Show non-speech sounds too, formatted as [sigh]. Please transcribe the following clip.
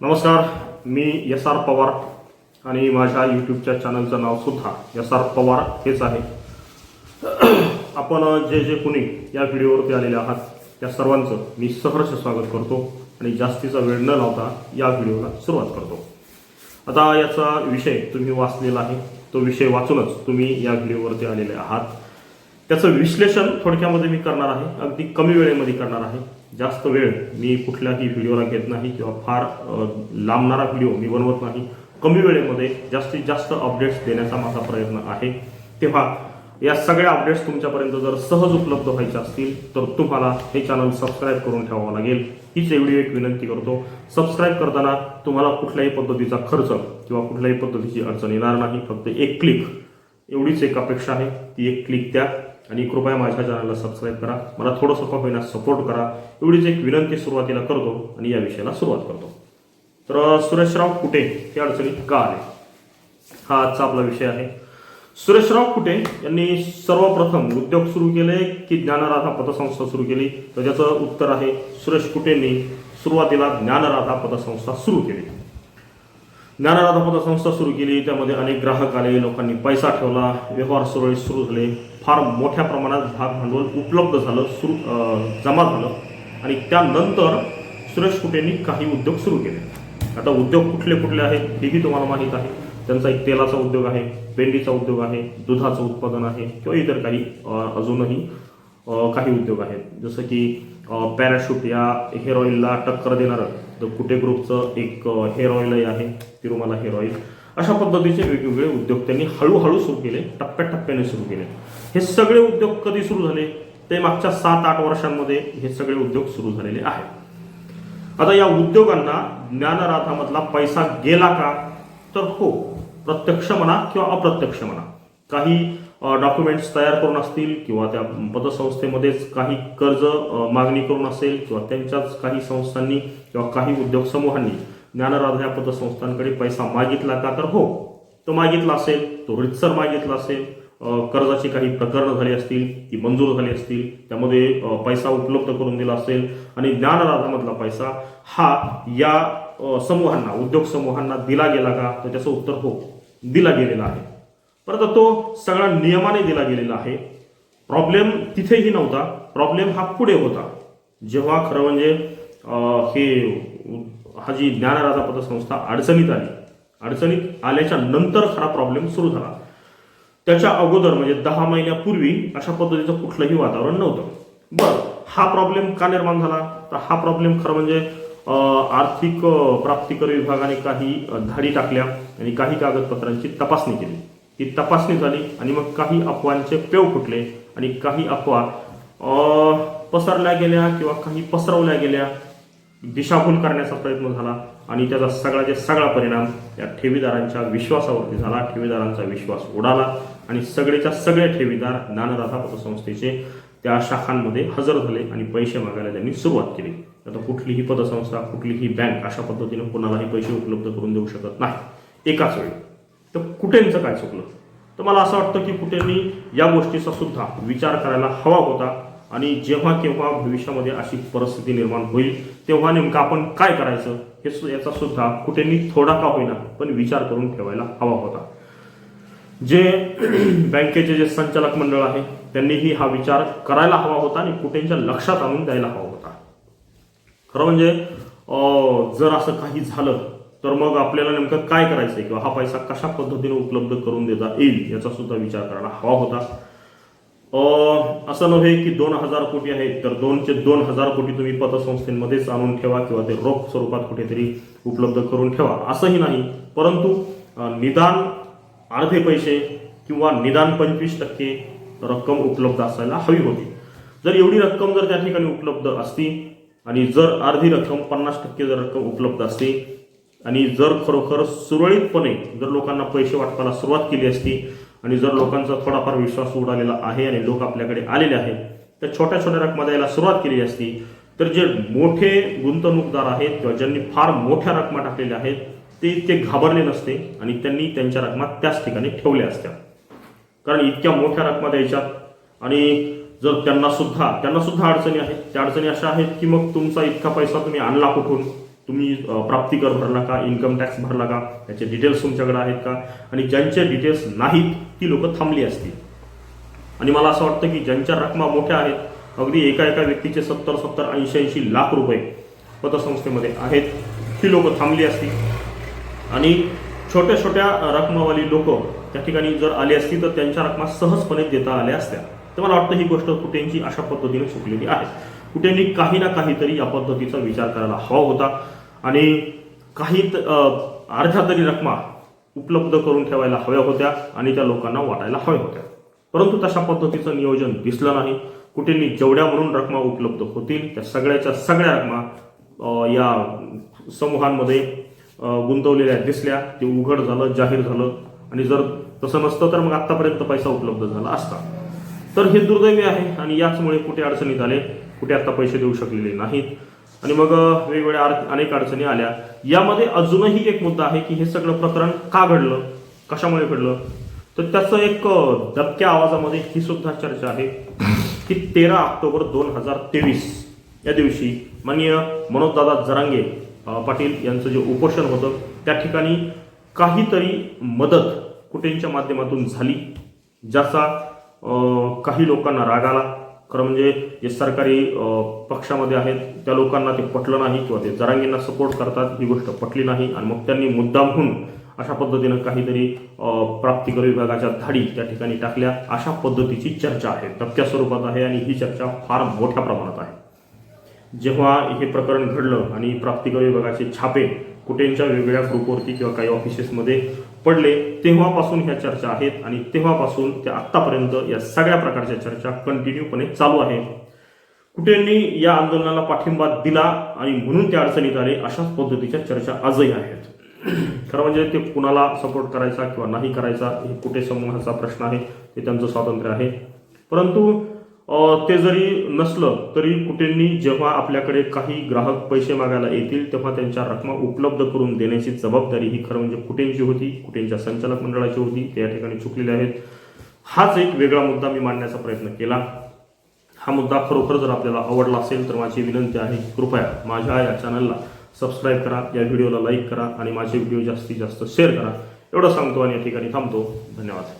नमस्कार मी S R Pawar आणि माझ्या यूट्यूबच्या चॅनलचं नाव सुद्धा एस आर पवार हेच आहे. [clears throat] आपण जे जे कोणी या व्हिडिओवरती आलेले आहात त्या सर्वांचं मी सहर्ष स्वागत करतो आणि जास्तीचा वेळ न लावता या व्हिडिओला सुरुवात करतो. आता याचा विषय तुम्ही वाचलेला आहे तो विषय वाचूनच तुम्ही या व्हिडिओवरती आलेले आहात. त्याचं विश्लेषण थोडक्यामध्ये मी करणार आहे अगदी कमी वेळेमध्ये करणार आहे. जास्त वेळ मी कुठल्याही व्हिडिओला घेत नाही किंवा फार लांबणारा व्हिडिओ मी बनवत नाही. कमी वेळेमध्ये जास्तीत जास्त अपडेट्स देण्याचा माझा प्रयत्न आहे. तेव्हा या सगळ्या अपडेट्स तुमच्यापर्यंत जर सहज उपलब्ध व्हायचे असतील तर तुम्हाला हे चॅनल सबस्क्राईब करून ठेवावं लागेल. हीच एवढी एक विनंती करतो. सबस्क्राईब करताना तुम्हाला कुठल्याही पद्धतीचा खर्च किंवा कुठल्याही पद्धतीची अडचण येणार नाही. फक्त एक क्लिक एवढीच एक अपेक्षा आहे. ती एक क्लिक द्या. आणि कृपया माझ्या चॅनलला सबस्क्राईब करा. मला थोडंसं का होईना सपोर्ट करा. एवढीच एक विनंती सुरुवातीला करतो आणि या विषयाला सुरुवात करतो. तर सुरेशराव कुटे हे अडचणीत का आले? हा आजचा आपला विषय आहे. सुरेशराव कुटे यांनी सर्वप्रथम उद्योग सुरू केले की ज्ञानराधा पतसंस्था सुरू केली? तर त्याचं उत्तर आहे सुरेश कुटेंनी सुरुवातीला ज्ञानराधा पतसंस्था सुरू केली. ज्ञानराधा पतसंस्था सुरू केली. त्यामध्ये अनेक ग्राहक आले लोकांनी पैसा ठेवला. व्यवहार सुरळीत सुरू झाले. फार मोठ्या प्रमाणात भाग भांडवल उपलब्ध झालं सुरू जमा झालं. आणि त्यानंतर सुरेश कुटेंनी काही उद्योग सुरू केले. आता उद्योग कुठले कुठले आहेत हेही तुम्हाला माहीत आहे. त्यांचा एक तेलाचा उद्योग आहे पेंडीचा उद्योग आहे दुधाचं उत्पादन आहे किंवा इतर काही अजूनही. काही उद्योग आहेत. जसं की पॅराशूट या हेअर ऑइलला टक्कर देणारं द कुटे ग्रुपचं एक हेअर ऑइलही आहे तिरुमाला हेअर ऑइल अशा पद्धतीचे वेगवेगळे उद्योग त्यांनी हळूहळू सुरू केले टप्प्याटप्प्याने सुरू केले. हे सगळे उद्योग कधी सुरू झाले? ते मागच्या सात आठ वर्षांमध्ये हे सगळे उद्योग सुरू झालेले आहेत. आता या उद्योगांना ज्ञानराधामधला पैसा गेला का? तर हो प्रत्यक्ष म्हणा किंवा अप्रत्यक्ष म्हणा. काही डॉक्युमेंट्स तयार करून असतील किंवा त्या पतसंस्थेमध्येच काही कर्ज मागणी करून असेल किंवा त्यांच्याच काही संस्थांनी किंवा काही उद्योग समूहांनी ज्ञानराधा या पतसंस्थांकडे पैसा मागितला का तर हो तो मागितला असेल तो रितसर मागितला असेल कर्जाची काही प्रकरणं झाली असतील ती मंजूर झाली असतील त्यामध्ये पैसा उपलब्ध करून दिला असेल आणि ज्ञानराधामधला पैसा हा या समूहांना उद्योग समूहांना दिला गेला का? तर त्याचं उत्तर हो दिला गेलेला आहे. परंतु तो सगळा नियमाने दिला गेलेला आहे. प्रॉब्लेम तिथेही नव्हता. प्रॉब्लेम हा पुढे होता. जेव्हा खरं म्हणजे हे हा जी ज्ञानराजा पतसंस्था अडचणीत आली. अडचणीत आल्याच्यानंतर खरा प्रॉब्लेम सुरू झाला. त्याच्या अगोदर म्हणजे दहा महिन्यापूर्वी अशा पद्धतीचं कुठलंही वातावरण नव्हतं. बरं हा प्रॉब्लेम का निर्माण झाला? तर हा प्रॉब्लेम खरं म्हणजे आर्थिक प्राप्तिकर विभागाने काही धाडी टाकल्या आणि काही कागदपत्रांची तपासणी केली. ती तपासणी झाली आणि मग काही अफवांचे पेव फुटले आणि काही अफवा पसरल्या गेल्या किंवा काही पसरवल्या गेल्या दिशाभूल करण्याचा प्रयत्न झाला आणि त्याचा सगळा जे सगळा परिणाम या ठेवीदारांच्या विश्वासावरती झाला. ठेवीदारांचा विश्वास उडाला आणि सगळेच्या सगळे ठेवीदार ज्ञानराधा पतसंस्थेचे त्या शाखांमध्ये हजर झाले आणि पैसे मागायला त्यांनी सुरुवात केली. आता कुठलीही पतसंस्था कुठलीही बँक अशा पद्धतीने कोणालाही पैसे उपलब्ध करून देऊ शकत नाही. एकाच वेळी. तर कुठेंचं काय चुकलं तर मला असं वाटतं की कुठेंनी या गोष्टीचा सुद्धा विचार करायला हवा होता आणि जेव्हा केव्हा भविष्यामध्ये अशी परिस्थिती निर्माण होईल तेव्हा नेमकं आपण काय करायचं हे याचा सुद्धा कुठेंनी थोडा का होईना पण विचार करून ठेवायला हवा होता. जे [clears throat] बँकेचे जे संचालक मंडळ आहे त्यांनीही हा विचार करायला हवा होता आणि कुठेंच्या लक्षात आणून द्यायला हवा होता. खरं म्हणजे जर असं काही झालं तर मग आपल्याला नेमकं काय करायचं आहे किंवा हा पैसा कशा पद्धतीने उपलब्ध करून देता येईल? याचा सुद्धा विचार करायला हवा होता. असं नव्हे की दोन हजार कोटी आहेत तर दोनचे दोन हजार कोटी तुम्ही पतसंस्थेमध्येच आणून ठेवा किंवा ते रोख स्वरूपात कुठेतरी उपलब्ध करून ठेवा. असंही नाही. परंतु निदान अर्धे पैसे किंवा निदान पंचवीस टक्के रक्कम उपलब्ध असायला हवी होती. जर एवढी रक्कम जर त्या ठिकाणी उपलब्ध असती आणि जर अर्धी रक्कम पन्नास टक्के जर रक्कम उपलब्ध असती आणि जर खरोखर सुरळीतपणे जर लोकांना पैसे वाटपाला सुरुवात केली असती आणि जर लोकांचा थोडाफार विश्वास उडालेला आहे आणि लोक आपल्याकडे आलेले आहेत तर छोट्या छोट्या रकमा द्यायला सुरुवात केली असती तर जे मोठे गुंतवणूकदार आहेत किंवा ज्यांनी फार मोठ्या रकमा टाकलेल्या आहेत ते इतके घाबरले नसते आणि त्यांनी त्यांच्या रकमा त्याच ठिकाणी ठेवल्या असत्या. कारण इतक्या मोठ्या रकमा द्यायच्या आणि जर त्यांना सुद्धा त्यांना सुद्धा अडचणी आहेत त्या अडचणी अशा आहेत की मग तुमचा इतका पैसा तुम्ही आणला कुठून? तुम्ही प्राप्तिकर प्राप्ती कर भरला का इन्कम टॅक्स भरला का त्याचे डिटेल्स तुमच्याकडे आहेत का? आणि ज्यांचे डिटेल्स नाहीत ती लोक थांबली असतील. आणि मला असं वाटतं की ज्यांच्या रकमा मोठ्या आहेत अगदी एका एका व्यक्तीचे सत्तर सत्तर ऐंशी ऐंशी लाख रुपये पतसंस्थेमध्ये आहेत ती लोक थांबली असतील. आणि छोट्या छोट्या रकमावाली लोक त्या ठिकाणी जर आली असती तर त्यांच्या रकमा सहजपणे देता आल्या असत्या. तर मला वाटतं ही गोष्ट कुठेंची अशा पद्धतीने चुकलेली आहे. कुठेंनी काही ना काहीतरी या पद्धतीचा विचार करायला हवा होता. आणि काही त- अर्ध्या तरी रकमा उपलब्ध करून ठेवायला हव्या होत्या आणि त्या लोकांना वाटायला हव्या होत्या. परंतु तशा पद्धतीचं नियोजन दिसलं नाही. कुठेनी जेवढ्या म्हणून रकमा उपलब्ध होतील त्या सगळ्याच्या सगळ्या रकमा या समूहांमध्ये गुंतवलेल्या दिसल्या. ते उघड झालं जाहीर झालं. आणि जर तसं नसतं तर मग आत्तापर्यंत पैसा उपलब्ध झाला असता. तर हे दुर्दैवी आहे आणि याचमुळे कुठे अडचणीत आले कुठे आत्ता पैसे देऊ शकलेले नाहीत. आणि मग वेगवेगळ्या अनेक अडचणी आल्या. यामध्ये अजूनही एक मुद्दा आहे की हे सगळं प्रकरण का घडलं? कशामुळे घडलं? तर त्याचं एक दबक्या आवाजामध्ये ही सुद्धा चर्चा आहे की तेरा ऑक्टोबर दोन हजार तेवीस या दिवशी माननीय मनोजदादा जरांगे पाटील यांचं जे उपोषण होतं त्या ठिकाणी काहीतरी मदत कुटेंच्या माध्यमातून झाली ज्याचा काही लोकांना राग आला? खरं म्हणजे जे सरकारी पक्षामध्ये आहेत त्या लोकांना ते पटलं नाही किंवा ते जरांगींना सपोर्ट करतात ही गोष्ट पटली नाही आणि मग त्यांनी मुद्दामहून अशा पद्धतीनं काहीतरी प्राप्तिकर विभागाच्या धाडी त्या ठिकाणी टाकल्या. अशा पद्धतीची चर्चा आहे. दबक्या स्वरूपात आहे आणि ही चर्चा फार मोठ्या प्रमाणात आहे. जेव्हा हे प्रकरण घडलं आणि प्राप्तिकर विभागाचे छापे कुठेंच्या वेगवेगळ्या ग्रुपवरती किंवा काही ऑफिसेसमध्ये पडले तेव्हापासून ह्या चर्चा आहेत आणि तेव्हापासून ते आत्तापर्यंत या सगळ्या प्रकारच्या चर्चा कंटिन्यूपणे चालू आहे. कुठेंनी या आंदोलनाला पाठिंबा दिला आणि म्हणून त्या अडचणीत आले अशाच पद्धतीच्या चर्चा आजही आहेत. खरं म्हणजे ते कुणाला सपोर्ट करायचा किंवा नाही करायचा हे कुठे समूहाचा प्रश्न आहे ते त्यांचं स्वातंत्र्य आहे. परंतु ते जरी नसलं तरी कुठेंनी जेव्हा आपल्याकडे काही ग्राहक पैसे मागायला येतील तेव्हा त्यांच्या रकमा उपलब्ध करून देण्याची जबाबदारी ही खरं म्हणजे कुठेंची होती? कुठेंच्या संचालक मंडळाची होती? ते या ठिकाणी चुकलेले आहेत. हाच एक वेगळा मुद्दा मी मांडण्याचा प्रयत्न केला. हा मुद्दा खरोखर जर आपल्याला आवडला असेल तर माझी विनंती आहे कृपया माझ्या या चॅनलला सबस्क्राईब करा या व्हिडिओला लाईक करा आणि माझे व्हिडिओ जास्तीत जास्त शेअर करा. एवढं सांगतो आणि या ठिकाणी थांबतो. धन्यवाद.